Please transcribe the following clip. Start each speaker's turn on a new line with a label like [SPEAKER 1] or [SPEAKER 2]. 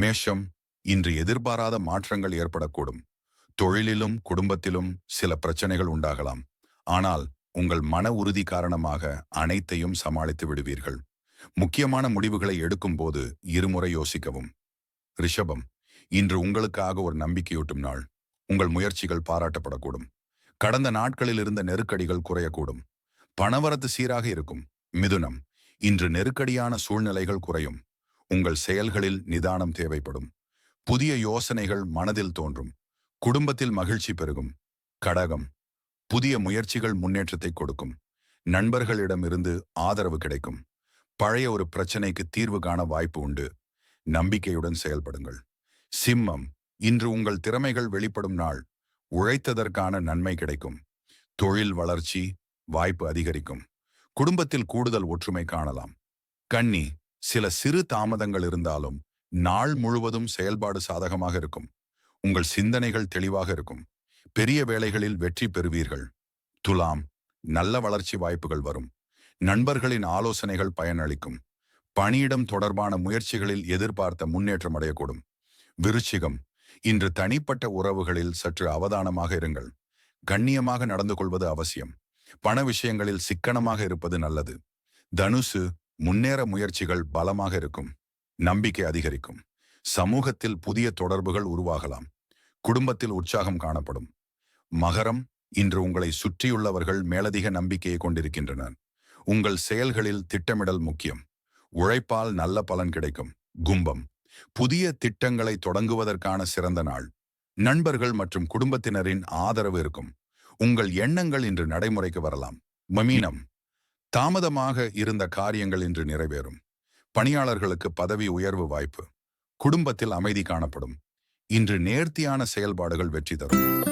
[SPEAKER 1] மேஷம் இன்று எதிர்பாராத மாற்றங்கள் ஏற்படக்கூடும். தொழிலிலும் குடும்பத்திலும் சில பிரச்சனைகள் உண்டாகலாம். ஆனால் உங்கள் மன உறுதி காரணமாக அனைத்தையும் சமாளித்து விடுவீர்கள். முக்கியமான முடிவுகளை எடுக்கும்போது இருமுறை யோசிக்கவும். ரிஷபம் இன்று உங்களுக்காக ஒரு நம்பிக்கையூட்டும் நாள். உங்கள் முயற்சிகள் பாராட்டப்படக்கூடும். கடந்த நாட்களில் இருந்த நெருக்கடிகள் குறையக்கூடும். பணவரத்து சீராக இருக்கும். மிதுனம் இன்று நெருக்கடியான சூழ்நிலைகள் குறையும். உங்கள் செயல்களில் நிதானம் தேவைப்படும். புதிய யோசனைகள் மனதில் தோன்றும். குடும்பத்தில் மகிழ்ச்சி பெருகும். கடகம். புதிய முயற்சிகள் முன்னேற்றத்தை கொடுக்கும். நண்பர்களிடமிருந்து ஆதரவு கிடைக்கும். பழைய ஒரு பிரச்சனைக்கு தீர்வு காண வாய்ப்பு உண்டு. நம்பிக்கையுடன் செயல்படுங்கள். சிம்மம். இன்று உங்கள் திறமைகள் வெளிப்படும் நாள். உழைத்ததற்கான நன்மை கிடைக்கும். தொழில் வளர்ச்சி வாய்ப்பு அதிகரிக்கும். குடும்பத்தில் கூடுதல் ஒற்றுமை காணலாம். கன்னி. சில சிறு தாமதங்கள் இருந்தாலும் நாள் முழுவதும் செயல்பாடு சாதகமாக இருக்கும். உங்கள் சிந்தனைகள் தெளிவாக இருக்கும். பெரிய வேலைகளில் வெற்றி பெறுவீர்கள். துலாம் நல்ல வளர்ச்சி வாய்ப்புகள் வரும். நண்பர்களின் ஆலோசனைகள் பயனளிக்கும். பணியிடம் தொடர்பான முயற்சிகளில் எதிர்பார்த்த முன்னேற்றம் அடையக்கூடும். விருச்சிகம் இன்று தனிப்பட்ட உறவுகளில் சற்று அவதானமாக இருங்கள். கண்ணியமாக நடந்து கொள்வது அவசியம். பண விஷயங்களில் சிக்கனமாக இருப்பது நல்லது. தனுசு முன்னேற முயற்சிகள் பலமாக இருக்கும். நம்பிக்கை அதிகரிக்கும். சமூகத்தில் புதிய தொடர்புகள் உருவாகலாம். குடும்பத்தில் உற்சாகம் காணப்படும். மகரம் இன்று உங்களை சுற்றியுள்ளவர்கள் மேலதிக நம்பிக்கையை கொண்டிருக்கின்றனர். உங்கள் செயல்களில் திட்டமிடல் முக்கியம். உழைப்பால் நல்ல பலன் கிடைக்கும். கும்பம். புதிய திட்டங்களை தொடங்குவதற்கான சிறந்த நாள். நண்பர்கள் மற்றும் குடும்பத்தினரின் ஆதரவு இருக்கும். உங்கள் எண்ணங்கள் இன்று நடைமுறைக்கு வரலாம். மமீனம். தாமதமாக இருந்த காரியங்கள் இன்று நிறைவேறும். பணியாளர்களுக்கு பதவி உயர்வு வாய்ப்பு. குடும்பத்தில் அமைதி காணப்படும். இன்று நேர்த்தியான செயல்பாடுகள் வெற்றி தரும்.